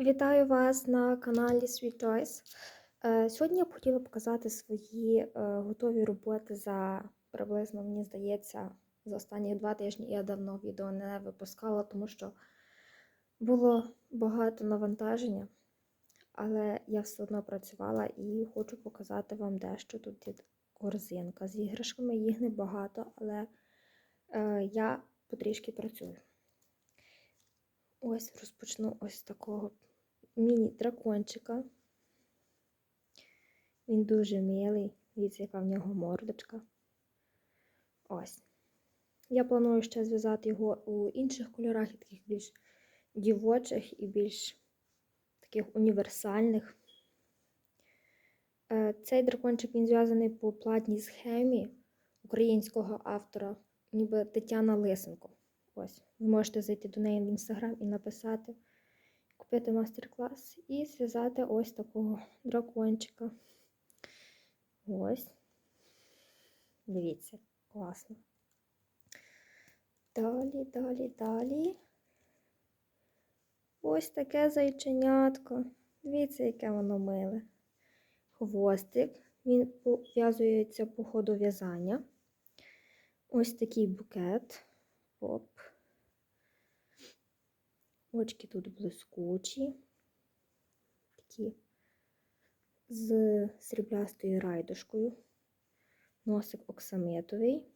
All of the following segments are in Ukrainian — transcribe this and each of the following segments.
Вітаю вас на каналі Sweet Toys. Е, Сьогодні я б хотіла показати свої е, готові роботи за приблизно, мені здається, за останні два тижні я давно відео не випускала, тому що було багато навантаження, але я все одно працювала і хочу показати вам дещо. Тут є корзинка з іграшками, їх небагато, але е, я потрішки працюю. Ось розпочну ось такого міні-дракончика. Він дуже милий, дивіться, яка в нього мордочка. Ось. Я планую ще зв'язати його у інших кольорах, таких більш дівочих і більш таких універсальних. Е, Цей дракончик він зв'язаний по платній схемі українського автора, ніби Тетяна Лисенко. Ось, ви можете зайти до неї в інстаграм і написати, купити мастер-клас і зв'язати ось такого дракончика. Ось. Дивіться, класно. Далі, далі, далі. Ось таке зайченятко. Дивіться, яке воно миле. Хвостик. Він пов'язується по ходу в'язання. Ось такий букет. Оп. Очки тут блискучі, такі з сріблястою райдушкою. Носик оксамитовий.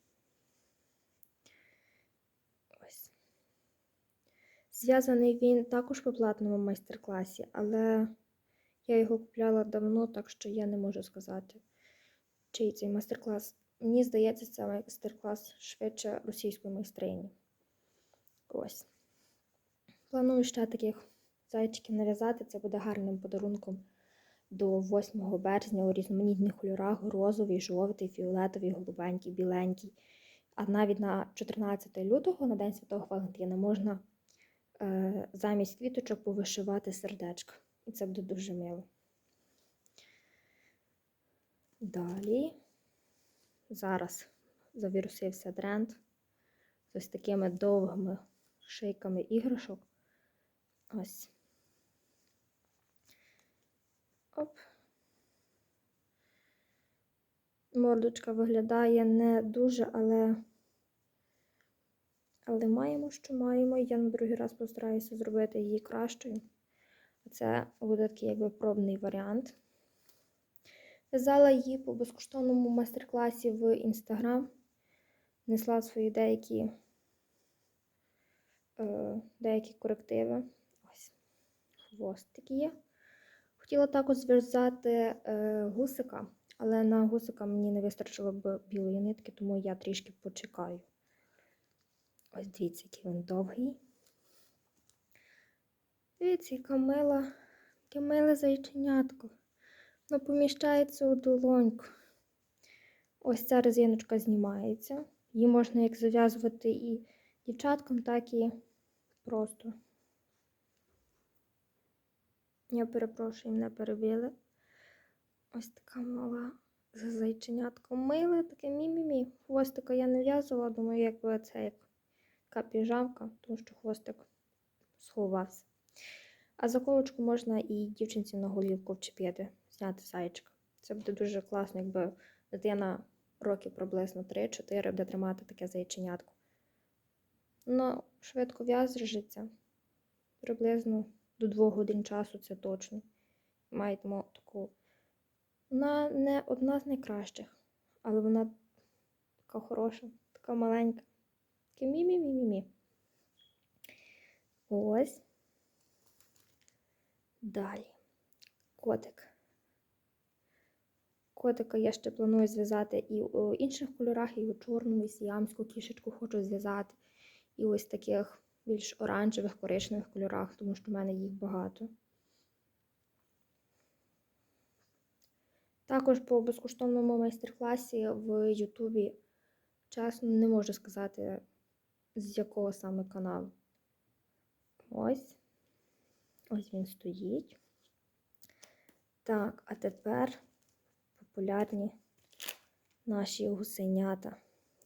Ось. Зв'язаний він також по платному майстер-класі, але я його купляла давно, так що я не можу сказати, чий цей майстер-клас. Мені здається, це майстер-клас швидше російської майстрині. Ось. Планую ще таких зайчиків нав'язати. Це буде гарним подарунком до 8 березня у різноманітних кольорах: розовий, жовтий, фіолетовий, голубенький, біленький. А навіть на 14 лютого, на День Святого Валентина, можна е, замість квіточок повишивати сердечко. І це буде дуже мило. Далі. Зараз завірусився тренд з ось такими довгими шийками іграшок. Ось. Оп. Мордочка виглядає не дуже, але але маємо, що маємо. Я на другий раз постараюся зробити її кращою. Це буде такий якби пробний варіант. В'язала її по безкоштовному майстер-класі в Інстаграм. Несла свої деякі е, деякі корективи. Ось, хвостик є. Хотіла також зв'язати е, гусика, але на гусика мені не вистачило б білої нитки, тому я трішки почекаю. Ось дивіться, який він довгий. Дивіться, яка мила, яке миле зайченятко. Воно поміщається у долоньку. Ось ця резиночка знімається. Її можна як зав'язувати і дівчаткам, так і просто. Я перепрошую, мене перебили. Ось така мала з зайченятком. Миле, таке мі-мі-мі. Хвостика я не в'язувала, думаю, якби це як така піжамка, тому що хвостик сховався. А заколочку можна і дівчинці на голівку вчепити, зняти зайчика. Це буде дуже класно, якби дитина років приблизно 3-4 буде тримати таке зайченятко. Ну, швидко в'яжеться. Приблизно до 2 годин часу це точно. Маємо таку. Вона не одна з найкращих, але вона така хороша, така маленька. Таке мі-мі-мі-мі-мі. Ось. Далі. Котик. Котика я ще планую зв'язати і у інших кольорах, і у чорному, і сіамську кішечку хочу зв'язати. І ось таких більш оранжевих, коричневих кольорах, тому що в мене їх багато. Також по безкоштовному майстер-класі в Ютубі, чесно, не можу сказати, з якого саме каналу. Ось. Ось він стоїть. Так, а тепер популярні наші гусенята.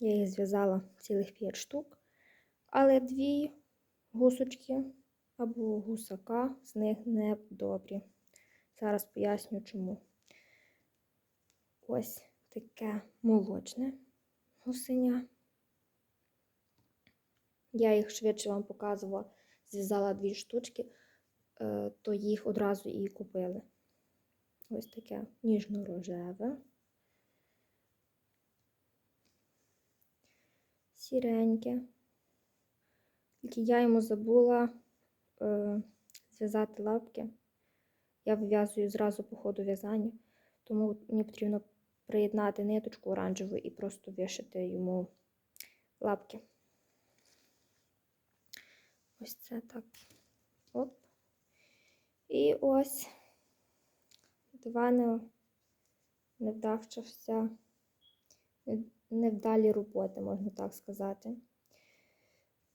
Я їх зв'язала цілих 5 штук, але дві гусочки або гусака з них не добрі. Зараз поясню чому. Ось таке молочне гусеня. Я їх швидше вам показувала, зв'язала дві штучки, е, то їх одразу і купили. Ось таке ніжно-рожеве. Сіреньке. Тільки я йому забула е, зв'язати лапки. Я вив'язую зразу по ходу в'язання, тому мені потрібно приєднати ниточку оранжеву і просто вишити йому лапки. Ось це так. Оп. І ось два не, невдавчався, невдалі роботи, можна так сказати.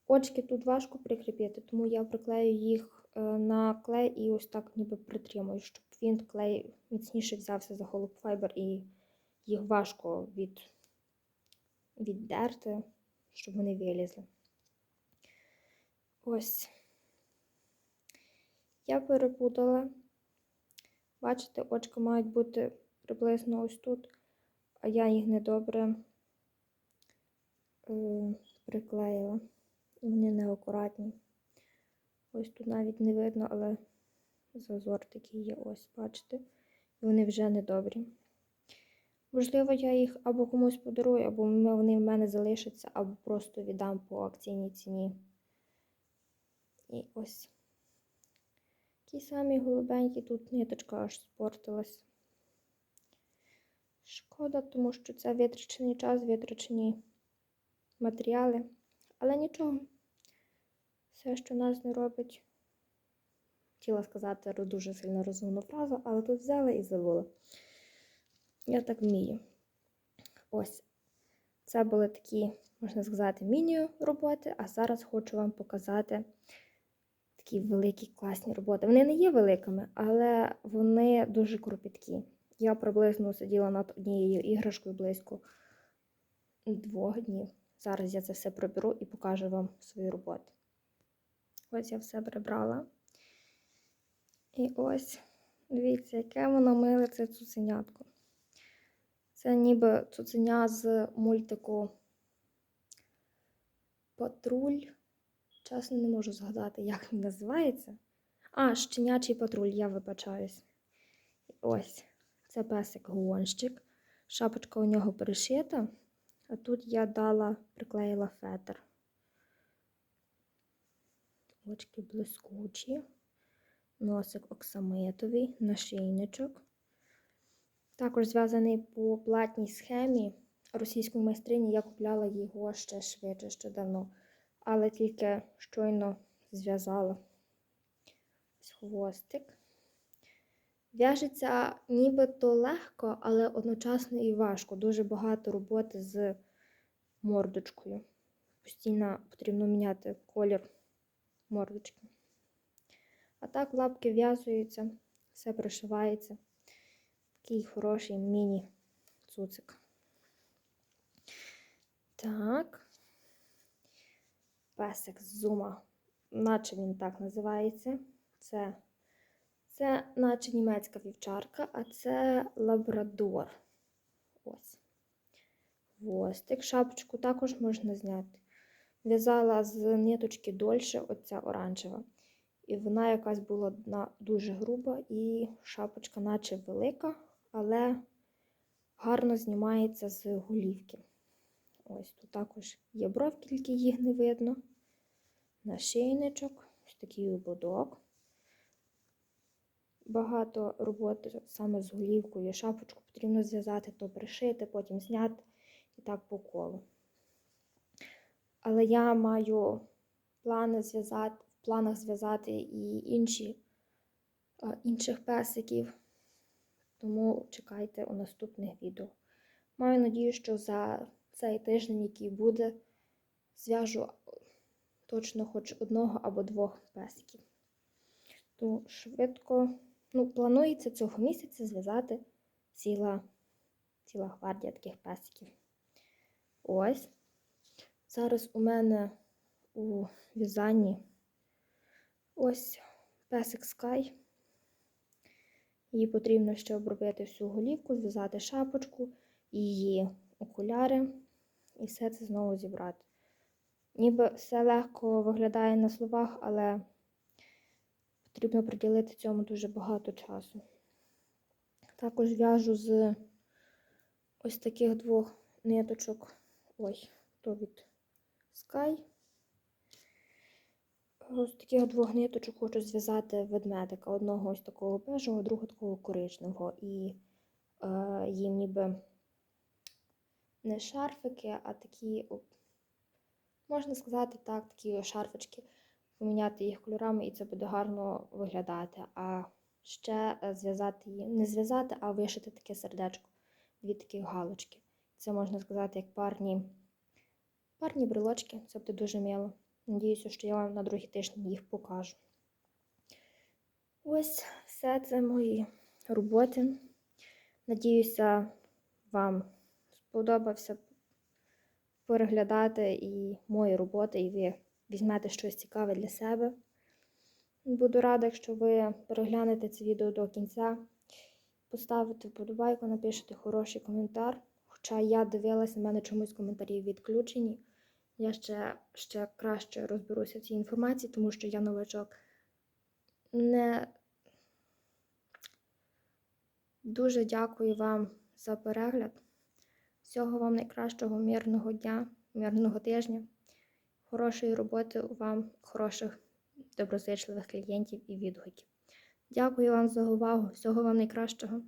Очки тут важко прикріпити, тому я приклею їх е, на клей і ось так ніби притримую, щоб він клей міцніше взявся за холопфайбер і їх важко від, віддерти, щоб вони вилізли. Ось. Я перепутала. Бачите, очка мають бути приблизно ось тут, а я їх недобре е, приклеїла. Вони неакуратні. Ось тут навіть не видно, але зазор такий є, ось, бачите? І вони вже недобрі. Можливо, я їх або комусь подарую, або вони в мене залишаться, або просто віддам по акційній ціні. І ось. Ті самі голубенькі, тут ниточка аж спортилась. Шкода, тому що це витрачений час, витрачені матеріали. Але нічого. Все, що нас не робить. Хотіла сказати дуже сильно розумну фразу, але тут взяла і забула. Я так вмію. Ось. Це були такі, можна сказати, міні-роботи, а зараз хочу вам показати такі великі класні роботи. Вони не є великими, але вони дуже кропіткі. Я приблизно сиділа над однією іграшкою близько двох днів. Зараз я це все приберу і покажу вам свої роботи. Ось я все прибрала. І ось, дивіться, яке воно миле це цуценятко. Це ніби цуценя з мультику Патруль. Чесно, не можу згадати, як він називається. А, щенячий патруль, я вибачаюсь. Ось, це песик гонщик. Шапочка у нього перешита. А тут я дала, приклеїла фетр. Очки блискучі, носик оксамитовий, нашийничок. Також зв'язаний по платній схемі російської майстрині. Я купляла його ще швидше, ще давно, але тільки щойно зв'язала Ось хвостик. В'яжеться нібито легко, але одночасно і важко. Дуже багато роботи з мордочкою. Постійно потрібно міняти колір мордочки. А так лапки в'язуються, все пришивається. Такий хороший міні-цуцик. Так, песик з зума, наче він так називається. Це це наче німецька вівчарка, а це лабрадор. Ось. Хвостик. Шапочку також можна зняти. В'язала з ниточки дольше, оця оранжева. І вона якась була дуже груба, і шапочка, наче велика, але гарно знімається з голівки. Ось тут також є бровки, тільки їх не видно. Нашийничок, ось такий ободок багато роботи саме з голівкою. Шапочку потрібно зв'язати, то пришити, потім зняти і так по колу. Але я маю плани зв'язати, в планах зв'язати і інші, інших песиків, тому чекайте у наступних відео. Маю надію, що за цей тиждень, який буде, зв'яжу точно хоч одного або двох песиків. Тому швидко Ну, планується цього місяця зв'язати ціла ціла гвардія таких песиків. Ось. Зараз у мене у в'язанні Ось песик Sky. Їй потрібно ще обробити всю голівку, зв'язати шапочку, її окуляри і все це знову зібрати. Ніби все легко виглядає на словах, але потрібно приділити цьому дуже багато часу. Також в'яжу з ось таких двох ниточок. Ой, то від Sky. Ось таких двох ниточок хочу зв'язати ведмедика. Одного ось такого бежевого, другого такого коричневого. І е, їм ніби не шарфики, а такі, можна сказати так, такі шарфички, поміняти їх кольорами, і це буде гарно виглядати. А ще е, зв'язати її, не зв'язати, а вишити таке сердечко, дві такі галочки. Це можна сказати, як парні, парні брелочки. Це буде дуже мило. Надіюся, що я вам на другий тиждень їх покажу. Ось все це мої роботи. Надіюся, вам сподобався переглядати і мої роботи, і ви візьмете щось цікаве для себе. Буду рада, якщо ви переглянете це відео до кінця, поставите вподобайку, напишете хороший коментар. Хоча я дивилася, в мене чомусь коментарі відключені. Я ще, ще краще розберуся в цій інформації, тому що я новачок не дуже дякую вам за перегляд. Всього вам найкращого мирного дня, мирного тижня, хорошої роботи вам, хороших доброзичливих клієнтів і відгуків. Дякую вам за увагу. Всього вам найкращого.